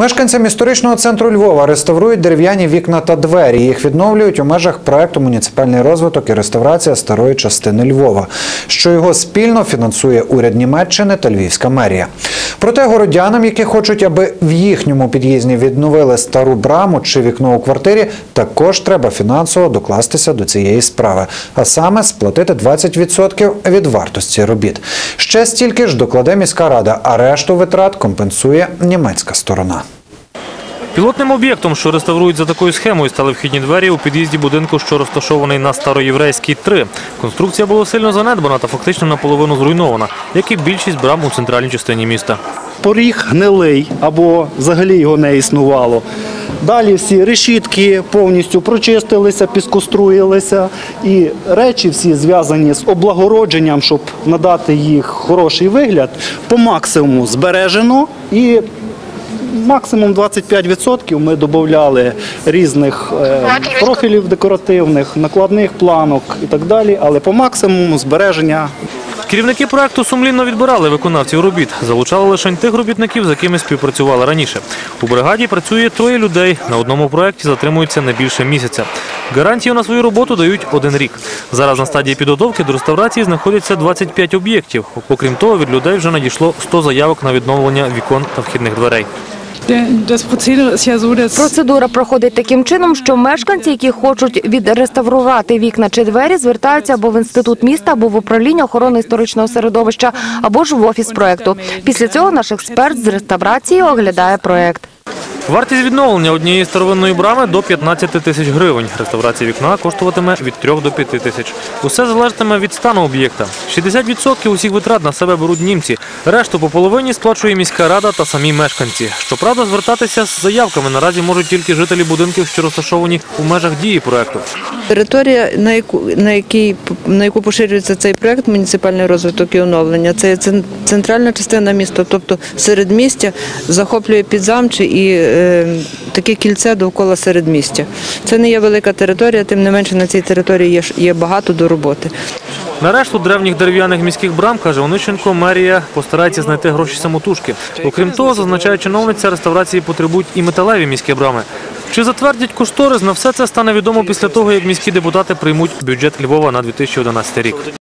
Мешканцям історичного центру Львова реставрують дерев'яні вікна та двері. Їх відновлюють у межах проекту Муніципальний розвиток і реставрація старої частини Львова, що його спільно фінансує уряд Німеччини та Львівська мерія. Проте городянам, які хочуть, аби в їхньому під'їзді відновили стару браму чи вікно у квартирі, також треба фінансово докластися до цієї справи, а саме сплатити 20% від вартості робіт. Ще стільки ж докладе міська рада, а решту витрат компенсує німецька сторона. Пілотним об'єктом, що реставрують за такою схемою, стали вхідні двері у під'їзді будинку, що розташований на Староєврейській 3. Конструкція була сильно занедбана та фактично наполовину зруйнована, як і більшість брам у центральній частині міста. поріг гнилий або взагалі його не існувало. Далі всі решітки повністю прочистилися, піскоструїлися, і речі всі зв'язані з облагородженням, щоб надати їх хороший вигляд, по максимуму збережено і максимум 25% ми додавали різних е, профілів декоративних, накладних планок і так далі, але по максимуму збереження Керівники проекту сумлінно відбирали виконавців робіт, залучали лише тих робітників, з якими співпрацювали раніше. У бригаді працює троє людей. На одному проекті затримуються не більше місяця. Гарантію на свою роботу дають один рік. Зараз на стадії підготовки до реставрації знаходяться 25 об'єктів. Окрім того, від людей вже надійшло 100 заявок на відновлення вікон та вхідних дверей. Процедура проходить таким чином, що мешканці, які хочуть відреставрувати вікна чи двері, звертаються або в інститут міста, або в управління охорони історичного середовища, або ж в офіс проекту. Після цього наш експерт з реставрації оглядає проект. Вартість відновлення однієї старовинної брами до 15 тисяч гривень. Реставрація вікна коштуватиме від 3 до 5 тисяч. Усе залежатиме від стану об'єкта. 60% усіх витрат на себе беруть німці. Решту по половині сплачує міська рада та самі мешканці. Щоправда, звертатися з заявками наразі можуть тільки жителі будинків, що розташовані у межах дії проекту. Територія, на яку на якій на яку поширюється цей проект муніципальний розвиток і оновлення, це центральна частина міста, тобто середмістя захоплює підзамчі і е, таке кільце довкола середмістя. Це не є велика територія, тим не менше на цій території є, є багато до роботи. На решту древніх дерев'яних міських брам, каже Онищенко, мерія постарається знайти гроші самотужки. Окрім того, зазначає чиновниця, реставрації потребують і металеві міські брами. Чи затвердять кошторис, на все це стане відомо після того, як міські депутати приймуть бюджет Львова на 2011 рік.